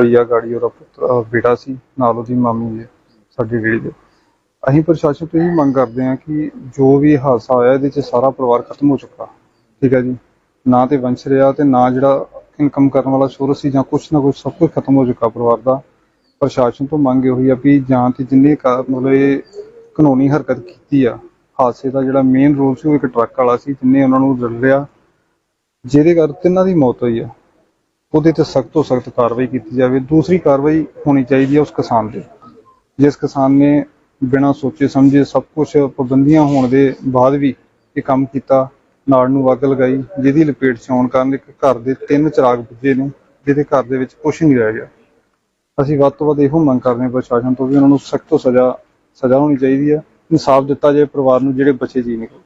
ਹੋਈ ਗਾੜੀ ਉਹਦਾ ਪੁੱਤਰ, ਅਹ ਬੇਟਾ ਸੀ, ਨਾਲ ਉਹਦੀ ਮਾਮੀ ਜੀ, ਸਾਡੀ ਜਿਹੜੀ ਦੇ। ਅਸੀਂ ਪ੍ਰਸ਼ਾਸਨ ਤੋਂ ਇਹ ਮੰਗ ਕਰਦੇ ਹਾਂ ਕਿ ਜੋ ਵੀ ਹਾਦਸਾ ਹੋਇਆ, ਇਹਦੇ 'ਚ ਸਾਰਾ ਪਰਿਵਾਰ ਖਤਮ ਹੋ ਚੁੱਕਾ। ਠੀਕ ਹੈ ਜੀ? ਨਾ ਤੇ ਵੰਸ਼ ਰਿਹਾ ਤੇ ਨਾ ਜਿਹੜਾ ਇਨਕਮ ਕਰਨ ਵਾਲਾ ਸੋਰਸ ਸੀ ਜਾਂ ਕੁਛ ਨਾ ਕੁਛ, ਸਭ ਕੁਝ ਖਤਮ ਹੋ ਚੁੱਕਾ ਪਰਿਵਾਰ ਦਾ। ਪ੍ਰਸ਼ਾਸਨ ਤੋਂ ਮੰਗ ਇਹ ਹੋਈ ਆ ਵੀ ਜਾਂ ਤੇ ਜਿੰਨੇ ਮਤਲਬ ਇਹ ਕਾਨੂੰਨੀ ਹਰਕਤ ਕੀਤੀ ਆ, ਹਾਦਸੇ ਦਾ ਜਿਹੜਾ ਮੇਨ ਰੋਲ ਸੀ ਉਹ ਇੱਕ ਟਰੱਕ ਵਾਲਾ ਸੀ, ਜਿੰਨੇ ਉਹਨਾਂ ਨੂੰ ਰਲਿਆ ਜਿਹਦੇ ਕਰਕੇ ਤਿੰਨਾਂ ਦੀ ਮੌਤ ਹੋਈ ਆ। ਉਹਦੇ ਤੇ ਸਖਤ ਤੋਂ ਸਖਤ ਕਾਰਵਾਈ ਕੀਤੀ ਜਾਵੇ। ਦੂਸਰੀ ਕਾਰਵਾਈ ਹੋਣੀ ਚਾਹੀਦੀ ਹੈ ਉਸ ਕਿਸਾਨ ਦੇ ਜਿਸ ਕਿਸਾਨ ਨੇ ਬਿਨਾਂ ਸੋਚੇ ਸਮਝੇ ਸਭ ਕੁਝ ਪਾਬੰਦੀਆਂ ਹੋਣ ਦੇ ਬਾਅਦ ਵੀ ਇਹ ਕੰਮ ਕੀਤਾ, ਨਾੜ ਨੂੰ ਅੱਗ ਲਗਾਈ, ਜਿਹਦੀ ਲਪੇਟ 'ਚ ਆਉਣ ਕਾਰਨ ਇੱਕ ਘਰ ਦੇ ਤਿੰਨ ਚਿਰਾਗ ਬੁੱਝੇ ਨੇ, ਜਿਹਦੇ ਘਰ ਦੇ ਵਿੱਚ ਕੁਝ ਨਹੀਂ ਰਹਿ ਗਿਆ। ਅਸੀਂ ਵੱਧ ਤੋਂ ਵੱਧ ਇਹੋ ਮੰਗ ਕਰਦੇ ਹਾਂ ਪ੍ਰਸ਼ਾਸਨ ਤੋਂ ਵੀ ਉਹਨਾਂ ਨੂੰ ਸਖਤ ਤੋਂ ਸਜ਼ਾ ਸਜ਼ਾ ਹੋਣੀ ਚਾਹੀਦੀ ਹੈ। ਇਨਸਾਫ ਦਿੱਤਾ ਜਾਏ, ਪਰਿਵਾਰ ਨੂੰ ਜਿਹੜੇ ਬੱਚੇ ਜੀ ਨਿਕਲੇ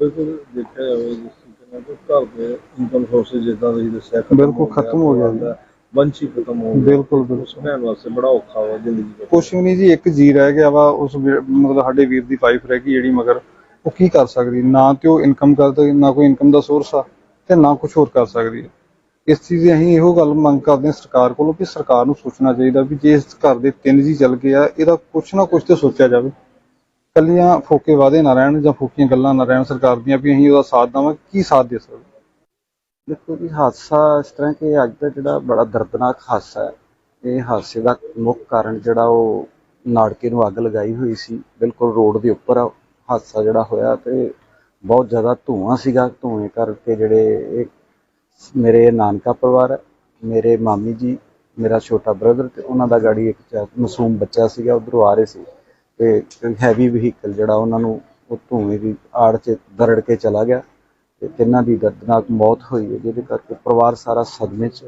ਬਿਲਕੁਲ ਦੇਖਿਆ ਜਾਵੇ ਜਿਸ ਨਾਲ ਕਿ ਘਰ ਦੇ ਇਨਕਮ ਸੋਰਸਸ ਜਿੱਦਾਂ ਤੁਸੀਂ ਦੱਸਿਆ ਖਤਮ ਬਿਲਕੁਲ ਖਤਮ ਹੋ ਗਿਆ ਜੀ। ਖਤਮ ਹੋ ਗਿਆ। ਬਿਲਕੁਲ ਬਿਲਕੁਲ। ਭੈਣ ਵਾਸਤੇ ਬੜਾ ਔਖਾ ਵਾ ਜ਼ਿੰਦਗੀ ਦਾ। ਕੁਛ ਵੀ ਨਹੀਂ ਜੀ ਇੱਕ ਜੀ ਰਹਿ ਗਿਆ ਵਾ ਉਸ ਮਤਲਬ ਸਾਡੇ ਵੀਰ ਦੀ ਵਾਈਫ ਰਹਿ ਗਈ ਜਿਹੜੀ ਮਗਰ ਉਹ ਕੀ ਕਰ ਸਕਦੀ? ਨਾ ਤੇ ਉਹ ਇਨਕਮ ਕਰਦਾ ਨਾ ਕੋਈ ਇਨਕਮ ਦਾ ਸੋਰਸ ਆ ਤੇ ਨਾ ਕੁਝ ਹੋਰ ਕਰ ਸਕਦੀ ਹੈ ਇਸ ਚੀਜ਼ ਦੀ ਅਸੀਂ ਇਹੋ ਗੱਲ ਮੰਗ ਕਰਦੇ ਹਾਂ ਸਰਕਾਰ ਕੋਲੋਂ ਵੀ ਸਰਕਾਰ ਨੂੰ ਸੋਚਣਾ ਚਾਹੀਦਾ ਵੀ ਜੇ ਇਸ ਘਰ ਦੇ ਤਿੰਨ ਜੀ ਚੱਲ ਗਏ ਆ ਇਹਦਾ ਕੁਛ ਨਾ ਕੁਛ ਤੇ ਸੋਚਿਆ ਜਾਵੇ। ਕੱਲੀਆਂ ਫੋਕੇ ਵਾਦੇ ਨਾ ਰਹਿਣ ਜਾਂ ਫੋਕੀਆਂ ਗੱਲਾਂ ਨਾ ਰਹਿਣ ਸਰਕਾਰ ਦੀਆਂ ਵੀ ਅਸੀਂ ਉਹਦਾ ਸਾਥ ਦੇਵਾਂਗੇ, ਕੀ ਸਾਥ ਦੇ ਸਕਦੇ? ਦੇਖੋ ਜੀ, ਹਾਦਸਾ ਇਸ ਤਰ੍ਹਾਂ ਕਿ ਅੱਜ ਦਾ ਜਿਹੜਾ ਬੜਾ ਦਰਦਨਾਕ ਹਾਦਸਾ ਹੈ, ਇਹ ਹਾਦਸੇ ਦਾ ਮੁੱਖ ਕਾਰਨ ਜਿਹੜਾ ਉਹ ਨਾੜਕੇ ਨੂੰ ਅੱਗ ਲਗਾਈ ਹੋਈ ਸੀ, ਬਿਲਕੁਲ ਰੋਡ ਦੇ ਉੱਪਰ ਹਾਦਸਾ ਜਿਹੜਾ ਹੋਇਆ ਤੇ ਬਹੁਤ ਜ਼ਿਆਦਾ ਧੂਆਂ ਸੀਗਾ, ਧੂਏ ਕਰਕੇ ਜਿਹੜੇ ਇਹ ਮੇਰੇ ਨਾਨਕਾ ਪਰਿਵਾਰ ਮੇਰੇ ਮਾਮੀ ਜੀ, ਮੇਰਾ ਛੋਟਾ ਬ੍ਰਦਰ ਤੇ ਉਹਨਾਂ ਦਾ ਗਾੜੀ ਇੱਕ ਚ- ਮਾਸੂਮ ਬੱਚਾ ਸੀਗਾ, ਉਧਰੋਂ ਆ ਰਹੇ ਸੀ। ਤੇ ਹੈਵੀ ਵਹੀਕਲ ਜਿਹੜਾ ਉਹਨਾਂ ਨੂੰ ਉਹ ਧੂਏ ਦੀ ਆੜ 'ਚ ਦਰੜ ਕੇ ਚਲਾ ਗਿਆ ਤੇ ਤਿੰਨਾਂ ਦੀ ਦਰਦਨਾਕ ਮੌਤ ਹੋਈ ਹੈ, ਜਿਹਦੇ ਕਰਕੇ ਪਰਿਵਾਰ ਸਾਰਾ ਸਦਮੇ 'ਚ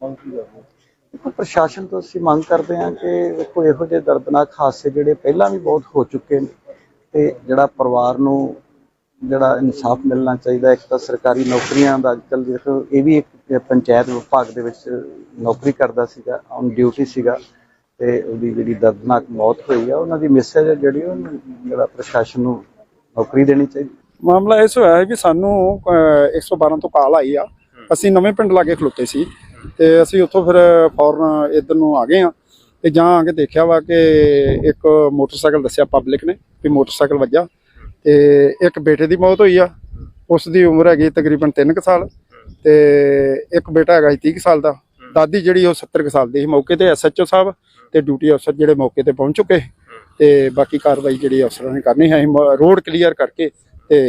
ਦੇਖੋ, ਪ੍ਰਸ਼ਾਸਨ ਤੋਂ ਅਸੀਂ ਮੰਗ ਕਰਦੇ ਹਾਂ ਕਿ ਦੇਖੋ, ਇਹੋ ਜਿਹੇ ਦਰਦਨਾਕ ਹਾਦਸੇ ਜਿਹੜੇ ਪਹਿਲਾਂ ਵੀ ਬਹੁਤ ਹੋ ਚੁੱਕੇ ਨੇ ਤੇ ਜਿਹੜਾ ਪਰਿਵਾਰ ਨੂੰ ਜਿਹੜਾ ਇਨਸਾਫ ਮਿਲਣਾ ਚਾਹੀਦਾ, ਇੱਕ ਤਾਂ ਸਰਕਾਰੀ ਨੌਕਰੀਆਂ ਦਾ ਅੱਜਕੱਲ ਦੇਖੋ, ਇਹ ਵੀ ਇੱਕ ਪੰਚਾਇਤ ਵਿਭਾਗ ਦੇ ਵਿੱਚ ਨੌਕਰੀ ਕਰਦਾ ਸੀਗਾ ਔਨ ਡਿਊਟੀ ਸੀਗਾ। ਤੇ ਉਹਦੀ ਜਿਹੜੀ ਦਰਦਨਾਕ ਮੌਤ ਹੋਈ ਆ ਉਹਨਾਂ ਦੀ ਮੈਸੇਜ ਜਿਹੜੀ ਉਹਨੂੰ ਜਿਹੜਾ ਪ੍ਰਸ਼ਾਸਨ ਨੂੰ ਨੌਕਰੀ ਦੇਣੀ ਚਾਹੀਦੀ। ਮਾਮਲਾ ਇਸ ਹੋਇਆ ਹੈ ਕਿ ਸਾਨੂੰ ਅਹ, 112 ਤੋਂ ਕਾਲ ਆਈ ਆ। ਅਸੀਂ ਨਵੇਂ ਪਿੰਡ ਲਾਗੇ ਖਲੋਤੇ ਸੀ ਤੇ ਅਸੀਂ ਉੱਥੋਂ ਫਿਰ ਫੌਰਨ ਇੱਧਰ ਨੂੰ ਆ ਗਏ ਆ ਤੇ ਜਾਂ ਆ ਕੇ ਦੇਖਿਆ ਵਾ ਕਿ ਇੱਕ ਮੋਟਰਸਾਈਕਲ ਦੱਸਿਆ ਪਬਲਿਕ ਨੇ ਕਿ ਮੋਟਰਸਾਈਕਲ ਵੱਜਾ ਤੇ ਇੱਕ ਬੇਟੇ ਦੀ ਮੌਤ ਹੋਈ ਆ। ਉਸ ਦੀ ਉਮਰ ਹੈਗੀ ਤਕਰੀਬਨ 3 ਸਾਲ ਤੇ ਇੱਕ ਬੇਟਾ ਹੈਗਾ ਸੀ 30 ਕੁ ਸਾਲ ਦਾ। ਦਾਦੀ ਜਿਹੜੀ ਉਹ 70 ਕੁ ਸਾਲ ਦੀ ਸੀ ਮੌਕੇ ਤੇ ਐਸਐਚਓ ਸਾਹਿਬ ਤੇ ਡਿਊਟੀ ਅਫਸਰ ਜਿਹੜੇ ਮੌਕੇ ਤੇ ਪਹੁੰਚ ਚੁੱਕੇ ਤੇ ਬਾਕੀ ਕਾਰਵਾਈ ਜਿਹੜੀ ਅਫਸਰਾਂ ਨੇ ਕਰਨੀ ਹੈ ਰੋਡ ਕਲੀਅਰ ਕਰਕੇ ਤੇ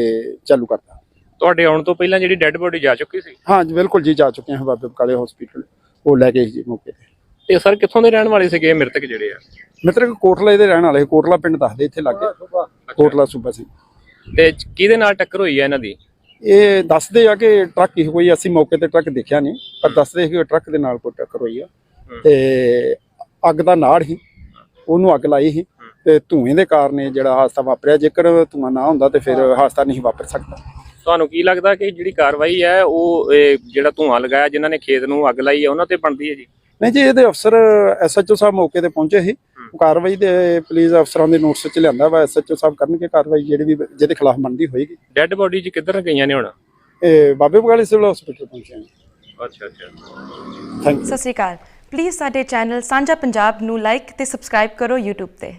ਚਾਲੂ ਕਰਤਾ। ਤੁਹਾਡੇ ਆਉਣ ਤੋਂ ਪਹਿਲਾਂ ਜਿਹੜੀ ਡੈੱਡ ਬੋਡੀ ਜਾ ਚੁੱਕੀ ਸੀ? ਹਾਂ ਜੀ ਬਿਲਕੁਲ ਜੀ ਜਾ ਚੁੱਕੇ ਹਾਂ ਬਾਬੇ ਬਕਾਲੇ ਹਸਪੀਟਲ ਉਹ ਲੈ ਗਏ ਜੀ ਮੌਕੇ ਤੇ। ਤੇ ਸਰ ਕਿੱਥੋਂ ਦੇ ਰਹਿਣ ਵਾਲੇ ਸੀਗੇ ਮ੍ਰਿਤਕ ਜਿਹੜੇ ਆ? ਮਿੱਤਰ ਕੋਟਲਾ ਦੇ ਰਹਿਣ ਵਾਲੇ ਕੋਟਲਾ ਪਿੰਡ ਦੱਸਦੇ ਇੱਥੇ ਲੱਗੇ ਕੋਟਲਾ ਸੂਬਾ ਸਿੰਘ। ਤੇ ਕਿਹਦੇ ਨਾਲ ਟੱਕਰ ਹੋਈ ਹੈ ਇਹਨਾਂ ਦੀ? ਇਹ ਦੱਸਦੇ ਆ ਕਿ ਟਰੱਕ ਹੀ ਕੋਈ ਅਸੀਂ ਮੌਕੇ ਤੇ ਟਰੱਕ ਦੇਖਿਆ ਨਹੀਂ ਪਰ ਦੱਸਦੇ ਕਿ ਟਰੱਕ ਦੇ ਨਾਲ ਕੋਈ ਟੱਕਰ ਹੋਈ ਆ। ਤੇ ਅੱਗ ਦਾ ਨਾੜ ਹੀ ਉਹਨੂੰ ਅੱਗ ਲਾਈ ਸੀ ਤੇ ਧੂਏ ਦੇ ਕਾਰਨ ਇਹ ਜਿਹੜਾ ਹਾਦਸਾ ਵਾਪਰਿਆ ਜੇਕਰ ਧੂਆਂ ਨਾ ਹੁੰਦਾ ਤੇ ਫਿਰ ਹਾਦਸਾ ਨਹੀਂ ਵਾਪਰ ਸਕਦਾ। ਤੁਹਾਨੂੰ ਕੀ ਲੱਗਦਾ ਕਿ ਜਿਹੜੀ ਕਾਰਵਾਈ ਹੈ ਉਹ ਜਿਹੜਾ ਧੂਆਂ ਲਗਾਇਆ ਜਿਨ੍ਹਾਂ ਨੇ ਖੇਤ ਨੂੰ ਅੱਗ ਲਾਈ ਹੈ ਉਹਨਾਂ ਤੇ ਬਣਦੀ ਹੈ ਜੀ? ਨਹੀਂ ਜੀ ਇਹਦੇ ਅਫਸਰ ਐਸਐਚਓ ਸਾਹਿਬ ਮੌਕੇ ਤੇ ਪਹੁੰਚੇ ਸੀ। ਕਾਰਵਾਈ ਦੇ ਪੁਲਿਸ ਅਫਸਰਾਂ ਦੇ ਨੋਟਿਸ ਚ ਲਿਆਂਦਾ ਵਾ ਐਸਐਚਓ ਸਾਹਿਬ ਕਰਨਗੇ ਕਾਰਵਾਈ ਜਿਹੜੀ ਵੀ ਜਿਹਦੇ ਖਿਲਾਫ ਬਣਦੀ ਹੋਏਗੀ। ਡੈੱਡ ਬੋਡੀ ਜੀ ਕਿੱਧਰ ਗਈਆਂ ਨੇ ਹੁਣ? ਇਹ ਬਾਬੇ ਬਗਾਲੀ ਸਿਵਲ ਹਸਪੀਟਲ ਪਹੁੰਚੇ ਹਾਂ ਅੱਛਾ ਅੱਛਾ। ਥੈਂਕ ਯੂ ਸਤਿ ਸ਼੍ਰੀ ਅਕਾਲ। ਪਲੀਜ਼ ਸਾਡੇ ਚੈਨਲ ਸਾਂਝਾ ਪੰਜਾਬ ਨੂੰ ਲਾਈਕ ਤੇ ਸਬਸਕ੍ਰਾਈਬ ਕਰੋ YouTube ਤੇ।